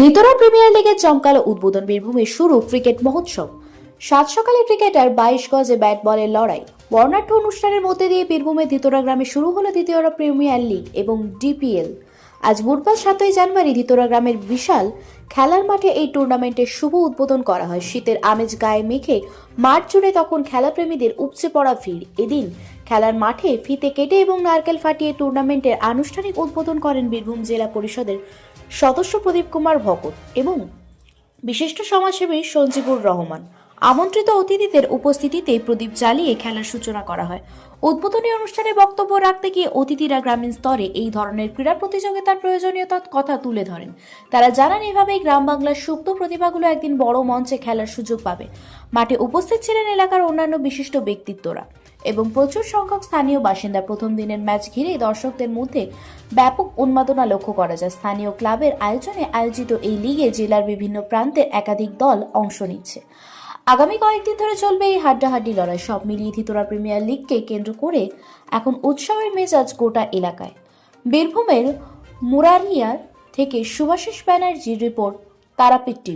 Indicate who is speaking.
Speaker 1: দ্বিতীয় প্রিমিয়ার লিগের জমকালো উদ্বোধন বীরভূমে শুরু ক্রিকেট মহোৎসব। সাত সকালে ক্রিকেটার বাইশ গজে ব্যাট বলের লড়াই। বর্ণাঢ্য অনুষ্ঠানের মধ্যে দিয়ে বীরভূমে দ্বিতরা গ্রামে শুরু হলো দ্বিতীয় প্রিমিয়ার লিগ এবং ডিপিএল। আজ বুধবার সাতই জানুয়ারি দ্বিতরা গ্রামের বিশাল খেলার মাঠে এই টুর্নামেন্টের শুভ উদ্বোধন করা হয়। শীতের আমেজ গায়ে মেখে মাঠ জুড়ে তখন খেলাপ্রেমীদের উপচে পড়া ভিড়। এদিন খেলার মাঠে ফিতে কেটে এবং নারকেল ফাটিয়ে টুর্নামেন্টের আনুষ্ঠানিক উদ্বোধন করেন বীরভূম জেলা পরিষদের সদস্য প্রদীপ কুমার ভকত এবং বিশিষ্ট সমাজসেবী সঞ্জীবুর রহমান। আমন্ত্রিত অতিথিদের উপস্থিতিতে প্রদীপ জ্বালিয়ে খেলার সূচনা করা হয়। উদ্বোধনী অনুষ্ঠানে বক্তব্য রাখতে গিয়ে অতিথিরা গ্রামীণ স্তরে এই ধরনের ক্রীড়া প্রতিযোগিতার প্রয়োজনীয়তার কথা তুলে ধরেন। তারা জানান, এভাবেই গ্রাম বাংলার সুপ্ত প্রতিভাগুলো একদিন বড় মঞ্চে খেলার সুযোগ পাবে। মাঠে উপস্থিত ছিলেন এলাকার অন্যান্য বিশিষ্ট ব্যক্তিত্বরা। এবং প্রচুর সংখ্যক স্থানীয় বাসিন্দা প্রথম দিনের ম্যাচ ঘিরে দর্শকদের মধ্যে ব্যাপক উন্মাদনা লক্ষ্য করা যায়। স্থানীয় ক্লাবের আয়োজনে আয়োজিত এই লিগে জেলার বিভিন্ন প্রান্তের একাধিক দল অংশ নিচ্ছে। আগামী কয়েকদিন ধরে চলবে এই হাড্ডাহাড্ডি লড়াই। সব মিলিয়ে ত্রিপুরা প্রিমিয়ার লিগকে কেন্দ্র করে এখন উৎসবের মেজাজ গোটা এলাকায়। বীরভূমের মুরারিয়ার থেকে সুভাষিস ব্যানার্জির রিপোর্ট, তারাপীঠ